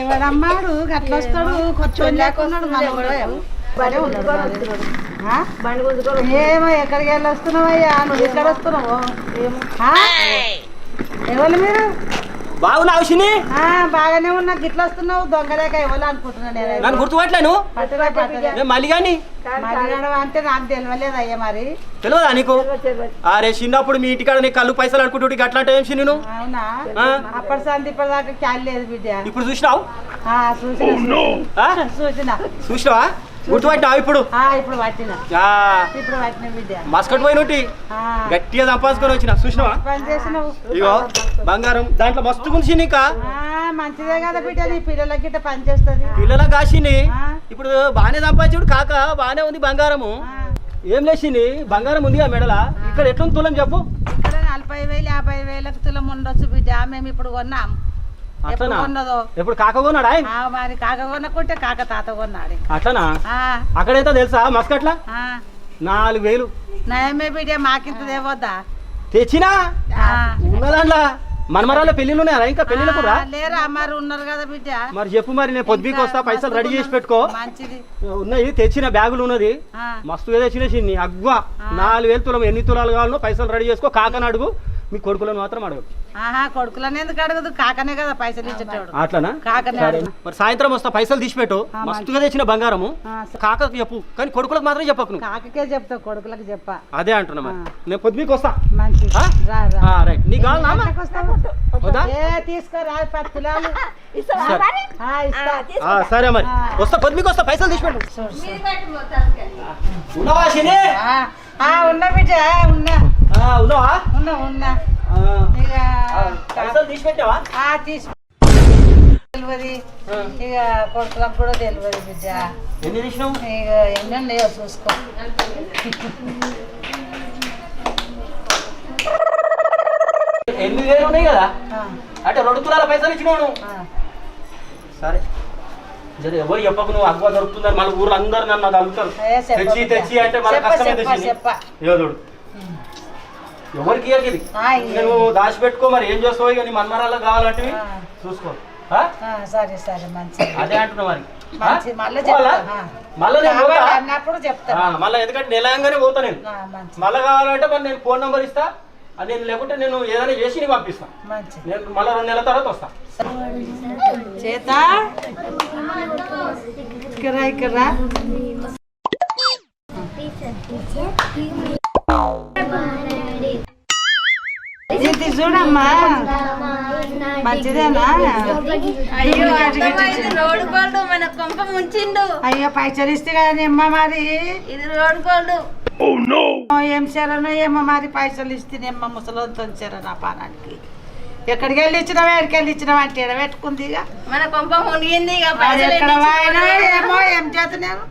ఎవడమ్మాడు? గట్ల వస్తాడు కొంచెం లేకున్నాడు? ఏమో. ఎక్కడికి వెళ్ళి వస్తున్నావయ్యా నువ్వు ఇక్కడ వస్తున్నావు? ఎవరు మీరు? బాగున్నా అవసిని ఆ, బాగానే ఉన్నా. గిట్ల వస్తున్నావు. దొంగలేక ఎవరు అనుకుంటున్నా నేనైతే. నన్ను గుర్తుపట్టలేను నేను మళ్ళీ కానీ మరినాడు అంటే నాకు తెలియలేదు అయ్యా మరి. తెలియదా నీకు? అరే చిన్నప్పుడు మీ ఇంటికాడ నీ కళ్ళు పైసలు అనుకుంటుంటే గట్లా అంటే ఏం చిన్ని నువ్వు? అవునా? అప్పటి సంది ఇప్పటిదాకా క్యాల్ లేదు బిడ్డ. ఇప్పుడు చూసినావు? చూసిన? చూసిన. చూసినావా? గుర్తుపట్టినావు ఇప్పుడు? ఆ, ఇప్పుడు పట్టిన. ఆ, ఇప్పుడు పట్టిన బిడ్డ. మస్కట్ పోయినట్టు ఆ, గట్టిగా సంపాదించుకొని వచ్చిన. చూసినావా? ఇగో బంగారం దాంట్లో మస్తు గుంచి ఇంకా ఆ, మంచిదే కదా బిడ్డ నీ పిల్లలకి గిట్ట పని చేస్తుంది. పిల్లల కాసింది. ఆ. ఇప్పుడు బాగానే సంపాదించుడు కాక బాగానే ఉంది బంగారము. ఏం లేచింది? బంగారం ఉందిగా మెడల. ఇక్కడ ఎట్లుంది తులం చెప్పు. ఇక్కడ నలభై వేలు యాభై వేలకు తులం ఉండొచ్చు బిడ్డ. మేము ఇప్పుడు కొన్నాం. ఎప్పుడు కాక కొన్నాడా? మరి కాక కొనకుంటే కాక తాత కొన్నాడు. అట్లనా? అక్కడైతే తెలుసా? మస్కట్ల. నాలుగు వేలు. నయమే బిడ్డ మాకింత దేవద్దా తెచ్చినా? ఆ. ఉన్న దాంట్లో మనమరాల పెళ్ళిళ్ళు ఉన్నాయా? ఇంకా ఆ, లేరా మరి ఉన్నారు కదా బిడ్డ. మరి చెప్పు మరి నేను పొద్దుకి వస్తా పైసలు రెడీ చేసి పెట్టుకో. మంచిది. ఉన్నాయి తెచ్చిన బ్యాగులు ఉన్నది. మస్తుగా తెచ్చిన చిన్ని అగ్వ నాలుగు వేలు తులం. ఎన్ని తులాలు కావాలో పైసలు రెడీ చేసుకో. కాకని అడుగు. మీ కొడుకులను మాత్రం అడుగు ఆహా కొడుకులని ఎందుకు అడగదు? కాకనే కదా పైసలు ఇచ్చేటోడు. అట్లనా? కాకనే మరి సాయంత్రం వస్తా పైసలు తీసిపెట్టు. మస్తుగా తెచ్చిన బంగారము. ఆ, కాకకు చెప్పు కానీ కొడుకులకు మాత్రం చెప్పకు నువ్వు. కాకకే చెప్తావు కొడుకులకు చెప్ప. అదే అంటున్నా మరి. ఆ. నేను పొద్దుకి వస్తా. మంచిది ఆ? రా రా. ఆ, రైట్. నీకు కావాలా అమ్మా? ఎంతకు వస్తావు? వద్దా? ఏ తీసుకోరా పది తులాలు సరే. ఆ, ఇస్తా. ఆ, సరే మరి. వస్తా పొద్దుకి వస్తా పైసలు చూడు, చూడు. ఉన్నావా శని? ఆ, ఆ, ఉన్నా బిడ్డ. ఉన్నా. ఆ, ఉన్నావా? ఉన్నా ఉన్నా తెలియదు. ఇక కొడుకులకు కూడా తెలియదు బిడ్డ. ఎన్ని తీసినావు? ఇక ఎన్ని ఉన్నాయో చూసుకో. ఎనిమిది వేలు ఉన్నాయి కదా? అంటే రెండు తులాల పైసలు. ఆ. సరే. జర ఎవరు చెప్పకు నువ్వు అగ్వ దొరుకుతుందని మళ్ళీ ఊర్లో అందరు నన్ను అడుగుతారు. తెచ్చి. తెచ్చి అంటే మళ్ళీ కష్టమే చెప్ప. యోధుడు ఎవరికి ఇయ్యకి ఇది. నువ్వు దాచిపెట్టుకో మరి ఏం చేస్తావు ఇక నీ మన్మరాల్లో కావాలంటే. చూసుకో. సరే సరే మంచిది. అదే అంటున్నా మరి. అన్నప్పుడు చెప్తా. మళ్ళీ ఎందుకంటే నెలయంగానే పోతా నేను. మళ్ళీ కావాలంటే మరి నేను ఫోన్ నెంబర్ ఇస్తా. అది నేను లేకుంటే నేను ఏదైనా చేసి నీకు పంపిస్తా. మంచిది. నేను మళ్ళీ రెండు నెలల తర్వాత వస్తా. చేత? ఇక్కడ ఇక్కడ. చూడమ్మా. మంచిదేనా? అయ్యో రోడ్ గోల్డ్ మన కొంప ముంచిండు. అయ్యో పైసలు ఇస్తే మరి. ఇది రోడ్ గోల్డ్ ఓ, ఏం చేరనో ఏమో మరి పైసలు ఇస్తేనేమ్మ ముసలితో చేర నా పానానికి. ఎక్కడికి వెళ్ళి ఇచ్చినావా ఎక్కడికి వెళ్ళి ఇచ్చినావా అంటే పెట్టుకుంది ఇక. మన కొంప మునిగింది ఇక ఎక్కడ? ఏమో ఏం చేత నేను